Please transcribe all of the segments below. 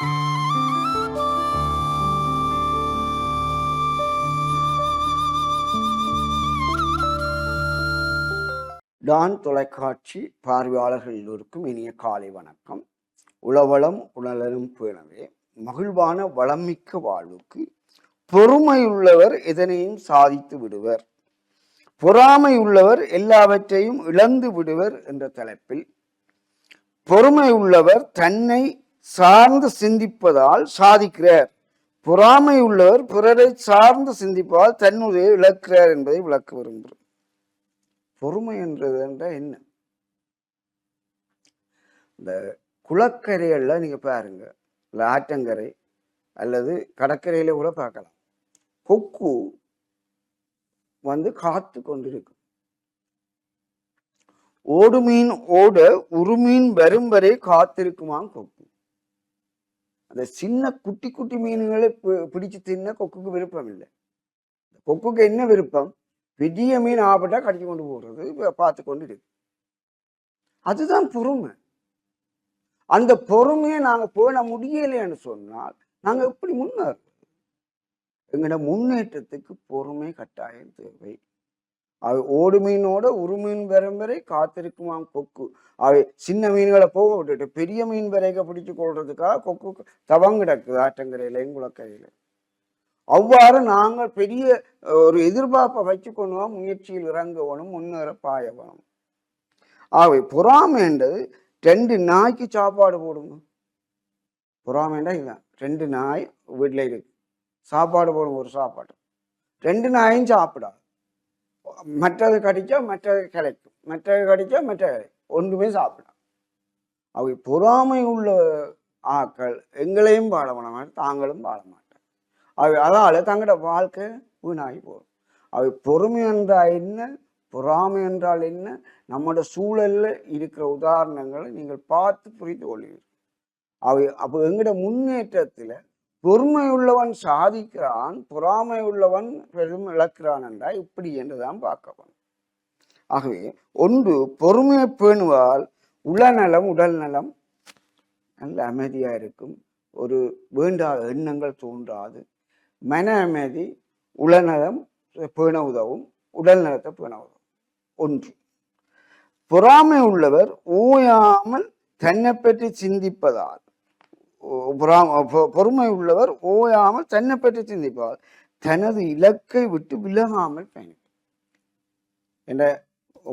Don தொலைக்காட்சி பார்வையாளர்கள் எல்லோருக்கும் இனிய காலை வணக்கம். உளவளம் உணலனும் பேணவே மகிழ்வான வளமிக்க வாழ்வுக்கு பொறுமையுள்ளவர் எதனையும் சாதித்து விடுவர். பொறாமை உள்ளவர் எல்லாவற்றையும் இழந்து விடுவர் என்ற தலைப்பில் பொறுமை உள்ளவர் தன்னை சார்ந்து சிந்திப்பதால் சாதிக்கிறார். பொறாமை உள்ளவர் பிறரை சார்ந்து சிந்திப்பதால் தன்னுடைய இழக்கிறார் என்பதை விளக்க விரும்புகிறோம். பொறுமை என்றது என்றால் என்ன? இந்த குளக்கரைகளில் நீங்கள் பாருங்க. இல்லை ஆற்றங்கரை அல்லது கடற்கரையில கூட பார்க்கலாம். கொக்கு வந்து காத்து கொண்டிருக்கும். ஓடு மீன் ஓட உருமீன் வரும் வரை காத்திருக்குமாம் கொக்கு. அந்த சின்ன குட்டி குட்டி மீன்களை பிடிச்சு தின்ன கொக்குக்கு விருப்பம் இல்லை கொக்குக்கு என்ன விருப்பம்? பெரிய மீன் ஆபட்டா கடிச்சு கொண்டு போடுறது பார்த்து கொண்டு இருக்கு அதுதான் பொறுமை. அந்த பொறுமையை நாங்கள் போட முடியலைன்னு சொன்னால் நாங்கள் எப்படி முன்னேறோம் எங்களோட முன்னேற்றத்துக்கு பொறுமை கட்டாயம் தேவை. அவை ஓடு மீனோட ஒரு மீன் வரும் வரை காத்திருக்குமாம் கொக்கு. அவை சின்ன மீன்களை போக விட்டுட்டு பெரிய மீன் வரைக்க பிடிச்சு கொள்றதுக்காக கொக்கு தவங்கிடக்குது ஆற்றங்கரையில எங்குளக்கரையில. அவ்வாறு நாங்கள் பெரிய ஒரு எதிர்பார்ப்பை வச்சுக்கொண்டு முயற்சியில் இறங்கவனும் முன்னேற பாயவனும் ஆகவே பொறாமைன்றது ரெண்டு நாய்க்கு சாப்பாடு போடுங்க. பொறாமைண்டா இதுதான் ரெண்டு நாய் வீட்டில் இருக்கு. சாப்பாடு போடுங்க ஒரு சாப்பாடு. ரெண்டு நாயும் சாப்பிடாது மற்றது கடிச்சா மற்றது கிடைக்கும். மற்றது கடிச்சா மற்ற கிடைக்கும். ஒன்றுமே சாப்பிடலாம் அவை பொறாமை உள்ள ஆக்கள் எங்களையும் வாழ மாட்டாங்க தாங்களும் வாழ மாட்டாங்க. அவை அதனால் தங்களோட வாழ்க்கை வீணாகி போகும். அவை பொறுமை என்றால் என்ன? பொறாமை என்றால் என்ன? நம்மளோட சூழலில் இருக்கிற உதாரணங்களை நீங்கள் பார்த்து புரிந்து கொள்வீர்கள். அவை அப்போ எங்களோட முன்னேற்றத்தில் பொறுமை உள்ளவன் சாதிக்கிறான் பொறாமை உள்ளவன் பெரும் இழக்கிறான் என்றால் இப்படி என்றுதான் பார்க்கணும் ஆகவே ஒன்று பொறுமையை பேணுவால் உளநலம் உடல் நலம் நல்ல அமைதியா இருக்கும். ஒரு வேண்டாத எண்ணங்கள் தோன்றாது. மன அமைதி உளநலம் பேண உதவும் உடல் நலத்தை பேண உதவும். ஒன்று பொறாமை உள்ளவர் ஓயாமல் தன்னை பற்றி சிந்திப்பதால் பொறுமை உள்ளவர் ஓயாமல் தன்னை பற்றி சிந்திப்பார். தனது இலக்கை விட்டு விலகாமல் பயணிப்பார். என்ற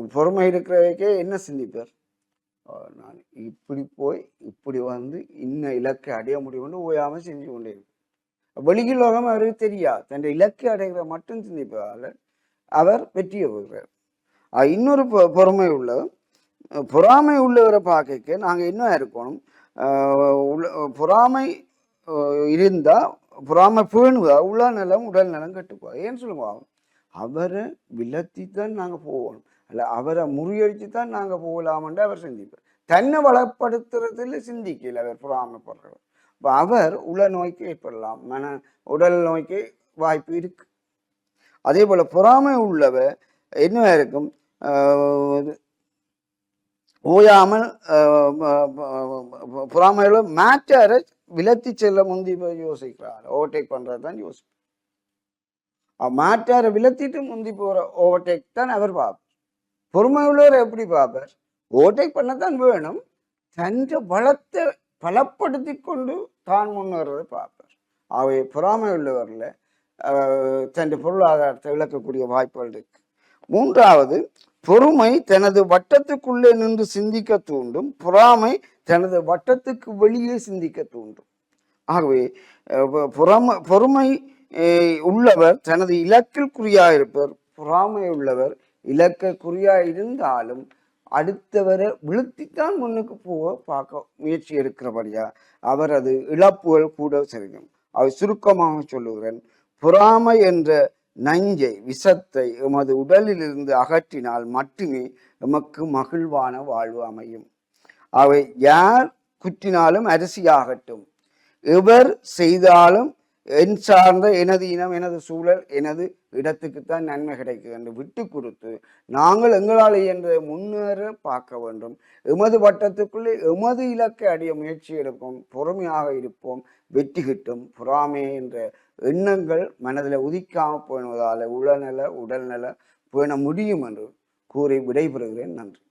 பொறுமை இருக்கிறவைக்கே என்ன சிந்திப்பார்? நான் இப்படி போய் இப்படி வந்து இன்ன இலக்கை அடைய முடியும்னு ஓயாமல் செஞ்சு கொண்டே இருப்பார். வெளியில் உலகம் அவருக்கு தெரியாது. தன் இலக்கை அடைகிற மட்டும் சிந்திப்பதால் அவர் வெற்றியை போகிறார் இன்னொரு பொ- பொறுமை உள்ளவர் பொறாமை உள்ளவரை பார்க்க நாங்கள் இன்னும் இருக்கணும். பொறாமை இருந்தால் பொறாமை பேணுவா உள்ள நலம் உடல் நலம் கட்டுப்பா. ஏன்னு சொல்லுவோம் அவரை விலத்தி தான் நாங்கள் போகணும். அல்ல அவரை முறியடித்து தான் நாங்கள் போகலாமன்ட்டு அவர் சிந்திப்பார். தன்னை வளப்படுத்துறதுல சிந்திக்கல அவர் பொறாமைப்படுறவர் இப்போ அவர் உள நோய்க்கு ஏற்படலாம். மன உடல் நோய்க்கு வாய்ப்பு இருக்கு. அதே போல் பொறாமை உள்ளவர் என்ன இருக்கும்? ஓயாமல் ஆஹ் ம- மேட்டரை விலத்தி செல்ல முந்தி போய் யோசிக்கிறார். ஓவர்டேக் பண்ணுறது தான் யோசிப்பார் மேட்டரை விலத்திட்டு முந்தி போகிற ஓவர்டேக் தான் அவர் பார்ப்பார். பொறுமை உள்ளவர் எப்படி பார்ப்பார்? ஓவர்டேக் பண்ணத்தான் வேணும். தன்ற பலத்தை பலப்படுத்தி கொண்டு தான் முன்னேறதை பார்ப்பார். அவை பொறாமை உள்ளவரில் தன் பொருளாதாரத்தை இழக்கக்கூடிய வாய்ப்புகள் இருக்கு. மூன்றாவது பொறுமை தனது வட்டத்துக்குள்ளே நின்று சிந்திக்க தூண்டும் பொறாமை தனது வட்டத்துக்கு வெளியே சிந்திக்க தூண்டும். ஆகவே பொறாமை பொறுமை உள்ளவர் தனது இலக்கில் குறியாயிருப்பர் பொறாமை உள்ளவர் இலக்க குறியா இருந்தாலும் அடுத்தவரை விழுத்தித்தான் முன்னுக்கு போக பார்க்க முயற்சி எடுக்கிறபடியா அவரது இழப்புகள் கூட சரியும் அவை சுருக்கமாக சொல்லுகிறேன். பொறாமை என்ற நஞ்சை விஷத்தை எமது உடலிலிருந்து அகற்றினால் மட்டுமே எமக்கு மகிழ்வான வாழ்வு அமையும். அவை யார் குற்றினாலும் அரிசியாகட்டும். எவர் செய்தாலும் என் சார்ந்த எனது இனம் எனது சூழல் எனது இடத்துக்குத்தான் நன்மை கிடைக்கும் என்று விட்டு கொடுத்து நாங்கள் எங்களால் என்று முன்னேற பார்க்க வேண்டும். எமது வட்டத்துக்குள்ளே எமது இலக்கை அடைய முயற்சி எடுப்போம். பொறுமையாக இருப்போம். வெற்றி கிட்டும். பொறாமை என்ற எண்ணங்கள் மனதில் உதிக்காமல் போனதால் உளநல உடல்நல பேண முடியும் என்று கூறி விடைபெறுகிறேன். நன்றி.